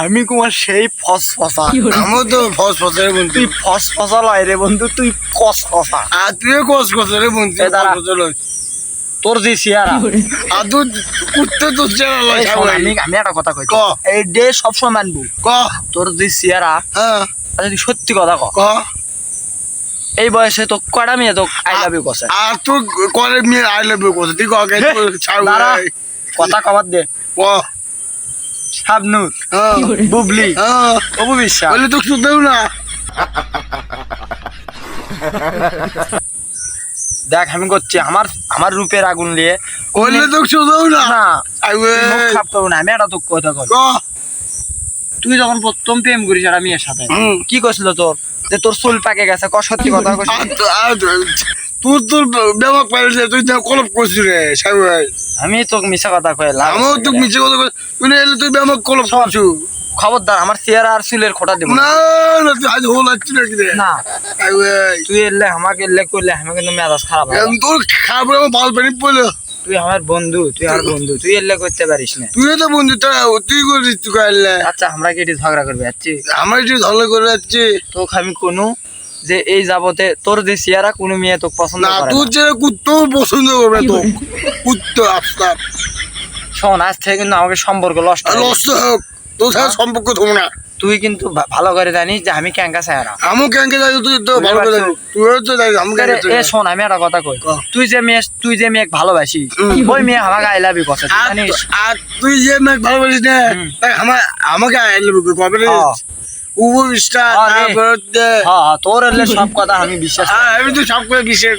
আমি কুমার সেই ফস ফসা আমার তো ফস ফসের বন্ধু। তুই ফস ফসা লয় রে বন্ধু তুই কস ফসা আর তুই কস বন্ধু দাঁড়া। ফস ফসের তোর যে চেহারা। আর তুই কুত্তে তো চেনা এই আমি আমি একটা কথা কই ক। এই ডে সবসময় মানবো। ক? তোর যে চেহারা হ্যাঁ। সত্যি কথা ক। ক? এই বয়সে তো কয়টা মেয়ে তো আই লাভ ইউ কসে? আর তুই করে মেয়ে আই লাভ ইউ কথা তুই কে। কথা কবার দে। ক? শাবনুর বুবলি অপু বিশ্বাস বলে তো শুনতেও না। দেখ আমি করছি আমার আমার রূপের আগুন নিয়ে তো শুনতেও না। খাপ করব না আমি একটা তো কথা কই। তুই যখন প্রথম প্রেম করিস একটা মেয়ের সাথে কি করছিল তোর? যে তোর চুল পাকে গেছে ক সত্যি কথা কইছিস আর তো- আর তো- তুই তোর ব্যবহার পাইলে তুই কলপ করছিস রে সাহেব আমি তোকে মিশা কথা কই লাভ তো মিছে কথা কই তুই না এলে তুই ব্যবহার কলপ করছু খবরদার আমার চেয়ার আর চুলের খোটা দিব না। না তুই আজ হোল আসছি নাকি রে? না। তুই এলে আমাকে এলে করলে আমি কিন্তু মেজাজ খারাপ হবে। তোর খারাপ আমার ভালো পানি পড়ল। তুই আমার বন্ধু তুই আর বন্ধু তুই এলে করতে পারিস না। তুই তো বন্ধু তা তুই করিস তুই কাইলে আচ্ছা আমরা কি এটি ঝগড়া করবে যাচ্ছি? আমার একটু ধলে করে যাচ্ছে। তোকে আমি কোনো যে এই যাবতে তোর যে চেহারা কোনো মেয়ে তোকে পছন্দ না করে না। যে কুত্তো পছন্দ করবে তো। কুত্তো আফতার। শোন আজ থেকে কিন্তু আমাকে সম্পর্ক লষ্ট আর লস হোক তোর সাথে সম্পর্ক থাকব না। তুই কিন্তু ভা- ভালো করে জানিস যে আমি ক্যাঙ্কা চেহারা আমিও ক্যাঙ্কে যাই তুই তো ভালো করে? জানিস। তুইও তো জানিস আমি ক্যাঙ্কে এ শোন আমি একটা কথা কই। ক। তুই যে মেয়ে তুই যে মেয়ে ভালোবাসি হুম। ওই মেয়ে আমাকে আই লাভ ইউ আর জানিস? আর তুই যে মেঘ ভালো বলিস না হুম। তাই আমার আমাকে আইলে কবে রে হ্যাঁ। উপবিষ্টা। তারপর হ্যাঁ তোর সব কথা আমি বিশ্বাস। হ্যাঁ, আমি তো সব কথা বিশ্বাস